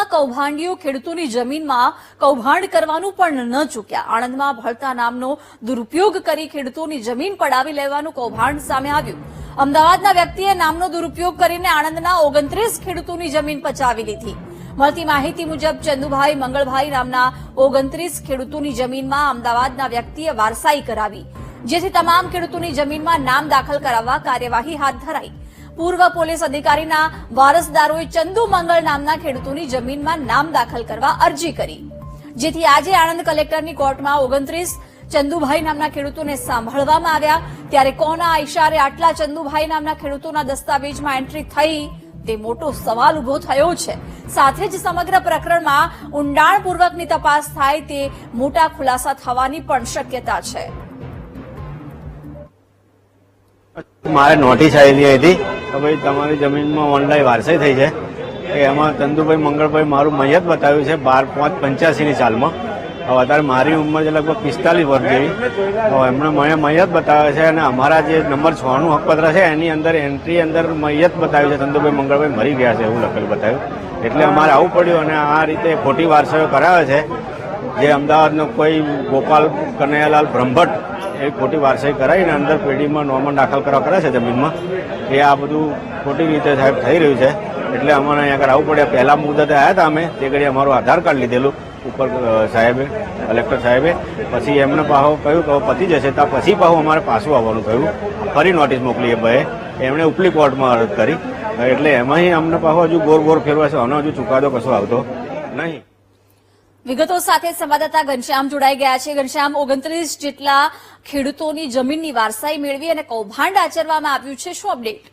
આણંદમાં કૌભાંડીઓ ખેડૂતોની જમીનમાં કૌભાંડ કરવાનું પણ ન ચૂક્યા. આણંદમાં ભળતા નામનો દુરુપયોગ કરી ખેડૂતોની જમીન પડાવી લેવાનું કૌભાંડ સામે આવ્યું. અમદાવાદના વ્યક્તિએ નામનો દુરુપયોગ કરીને આણંદના ઓગણત્રીસ ખેડૂતોની જમીન પચાવી લીધી. મળતી માહિતી મુજબ, ચંદુભાઈ મંગળભાઈ નામના ઓગણત્રીસ ખેડૂતોની જમીનમાં અમદાવાદના વ્યક્તિએ વારસાઈ કરાવી, જેથી તમામ ખેડૂતોની જમીનમાં નામ દાખલ કરાવવા કાર્યવાહી હાથ ધરાઈ. પૂર્વ પોલીસ અધિકારીના વારસદારોએ ચંદુ મંગળ નામના ખેડૂતોની જમીનમાં નામ દાખલ કરવા અરજી કરી. જેથી આજે આણંદ કલેક્ટરની કોર્ટમાં ઓગણત્રીસ ચંદુભાઈ નામના ખેડૂતોને સાંભળવામાં આવ્યા. ત્યારે કોના ઇશારે આટલા ચંદુભાઈ નામના ખેડૂતોના દસ્તાવેજમાં એન્ટ્રી થઈ તે મોટો સવાલ ઊભો થયો છે. સાથે જ સમગ્ર પ્રકરણમાં ઊંડાણપૂર્વકની તપાસ થાય તે મોટા ખુલાસા થવાની પણ શક્યતા છે. મારે નોટિસ આવેલી હતી કે ભાઈ, તમારી જમીનમાં ઓનલાઈન વારસાઈ થઈ છે. કે એમાં ચંદુભાઈ મંગળભાઈ મારું મૈયત બતાવ્યું છે, બાર પાંચ પંચ્યાસીની સાલમાં. હવે અત્યારે મારી ઉંમર છે લગભગ પિસ્તાલીસ વર્ષ જેવી. હવે એમણે મને મૈયત બતાવે છે અને અમારા જે નંબર છનું હકપત્ર છે, એની અંદર એન્ટ્રી અંદર મૈયત બતાવ્યું છે. ચંદુભાઈ મંગળભાઈ મરી ગયા છે એવું લખેલું બતાવ્યું. એટલે અમારે આવું પડ્યું અને આ રીતે ખોટી વારસાઈઓ કરાવે છે. જે અમદાવાદનો કોઈ ગોપાલ કનૈયાલાલ બ્રહ્મભટ્ટ એ ખોટી વારસાઈ કરાવીને અંદર પેઢીમાં નોર્મલ દાખલ કરવા કરે છે જમીનમાં, એ આ બધું ખોટી રીતે સાહેબ થઈ રહ્યું છે. એટલે અમારે અહીંયા આગળ આવવું પડે. પહેલા મુદતે આવ્યા હતા અમે, તે ઘડી અમારું આધાર કાર્ડ લીધેલું ઉપર સાહેબે, કલેક્ટર સાહેબે. પછી એમને પાછો કહ્યું કે પતી જશે. ત્યાં પછી પાછું અમારે પાછું આવવાનું કહ્યું ફરી નોટિસ મોકલી એ ભાઈએ એમણે ઉપલી કોર્ટમાં અરજ કરી. એટલે એમાંય અમને પાછો હજુ ગોર ગોર ફેરવાશે. આનો હજુ ચુકાદો કશો આવતો નહીં. વિગતો સાથે સંવાદદાતા ઘનશ્યામ જોડાઈ ગયા છે. ઘનશ્યામ, ઓગણત્રીસ જેટલા ખેડૂતોની જમીનની વારસાઈ મેળવી અને કૌભાંડ આચરવામાં આવ્યું છે. શું અપડેટ?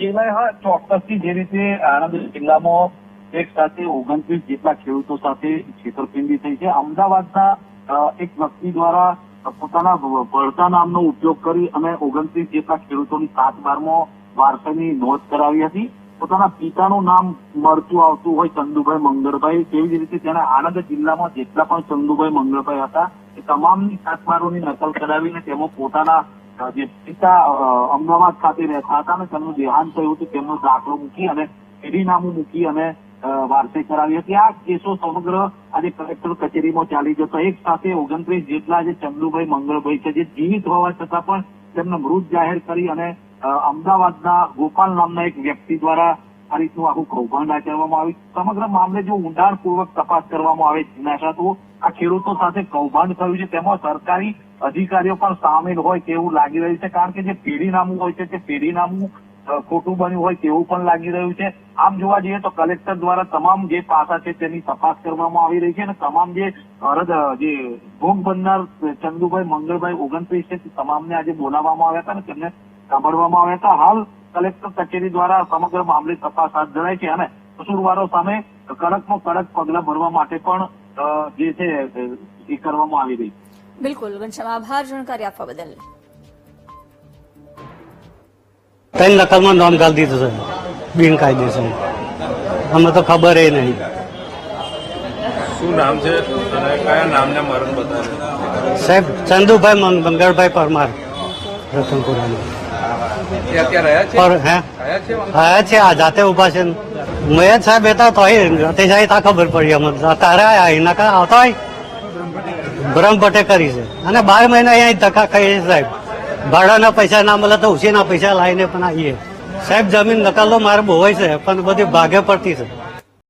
જીવન હા, ચોક્કસથી જે રીતે આણંદ જિલ્લામાં એક સાથે ઓગણત્રીસ જેટલા ખેડૂતો સાથે છેતરપિંડી થઈ છે, અમદાવાદના એક વ્યક્તિ દ્વારા પોતાના વળતા નામનો ઉપયોગ કરી અને ઓગણત્રીસ જેટલા ખેડૂતોની સાત બારમાં વારસાની નોંધ કરાવી હતી. પોતાના પિતાનું નામ મળતું આવતું હોય ચંદુભાઈ મંગળભાઈ, તેવી જ રીતે તેના આણંદ જિલ્લામાં જેટલા પણ ચંદુભાઈ મંગળભાઈ હતા, એ તમામની કાટમારોની નકલ કરાવીને તેમાં પોતાના જે પિતા અમદાવાદ ખાતે રહેતા હતા અને તેમનું દેહાંત થયું હતું, તેમનો દાખલો મૂકી અને પેઢીનામું મૂકી અને વાર્તે કરાવી હતી. આ કેસો સમગ્ર આજે કલેક્ટર કચેરીમાં ચાલી જતો એક સાથે ઓગણત્રીસ જેટલા જે ચંદુભાઈ મંગળભાઈ છે, જે જીવિત હોવા છતાં પણ તેમને મૃત જાહેર કરી અને અમદાવાદના ગોપાલ નામના એક વ્યક્તિ દ્વારા આ રીતનું આખું કૌભાંડ આચરવામાં આવ્યું. સમગ્ર મામલે જો ઊંડાણપૂર્વક તપાસ કરવામાં આવે જિજ્ઞાસા તો આ ખેડૂતો સાથે કૌભાંડ થયું છે. તેમાં સરકારી અધિકારીઓ પણ સામેલ હોય તેવું લાગી રહ્યું છે. કારણ કે જે પેઢીનામું હોય છે તે પેઢીનામું ખોટું બન્યું હોય તેવું પણ લાગી રહ્યું છે. આમ જોવા જઈએ તો કલેક્ટર દ્વારા તમામ જે પાસા છે તેની તપાસ કરવામાં આવી રહી છે અને તમામ જે અરજ જે ભોગ બનનાર ચંદુભાઈ, મંગળભાઈ ઓગણત્રીસ છે તમામને આજે બોલાવવામાં આવ્યા હતા અને તેમને સાંભળવામાં આવ્યા હતા. હાલ કલેક્ટર કચેરી દ્વારા સમગ્ર મામલે તપાસ હાથ ધરાઈ છે અને કસૂરવારો સામે કડકમાં કડક પગલાં ભરવા માટે પણ જે છે એ કરવામાં આવી રહી બિલકુલ ઘનશ્યામ આભાર જાણકારી આપવા બદલ. ત્રણ નકલમાં નોંધ ગાલી દીધું છે. બિનકાયદેસર. અમને તો ખબર એ નહીં. શું નામ છે? કયા નામને મરણ બતાવે સાહેબ ચંદુભાઈ મંગળભાઈ પરમાર રતનપુરાના એ અત્યારે રહ્યા છે? રહ્યા આ જાતે ઊભા છે. મયત સાહેબ હતા તો જાય તા ખબર પડી અમને. તારે આયા એના કા આવતા હોય? બ્રહ્મભટ્ટે કરી છે. અને બાર મહિના અહીંયા ધક્કા ખાઈએ છે સાહેબ. ભાડાના પૈસા ના મળે તો ઉછીના પૈસા લાવીને પણ આવીએ. સાહેબ જમીન નકાલો મારે બહુ છે પણ બધી ભાગે પડતી છે.